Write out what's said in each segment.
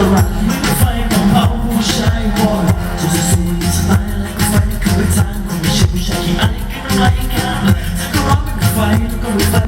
จะรักไฟของเขาผู้ชายวอนจะสู้สล์และไฟคือทางขงฉันเชายที่ไอ้กันไรกันก็รักกับไฟแล้วก็รู้ไฟ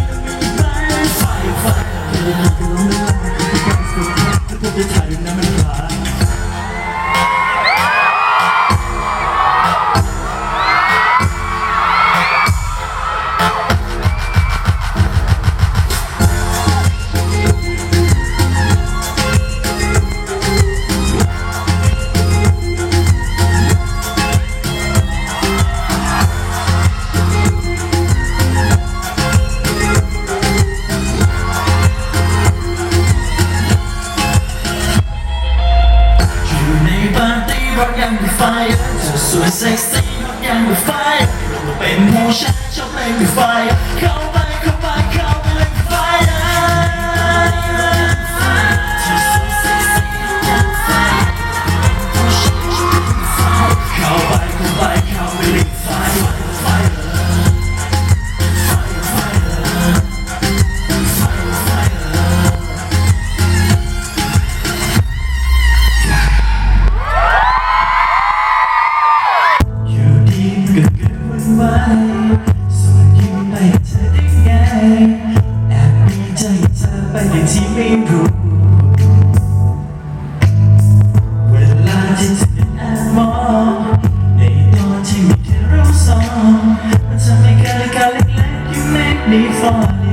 fire. So sexy 要让你 fire. 让我被谋杀就被你 fire. แอบมีใจเธอไปโดยที่ไม่รู้ เวลาที่เธอแอบมองในตอนที่มีแค่เราสองมันทำให้การละการเล็กๆ you make me fall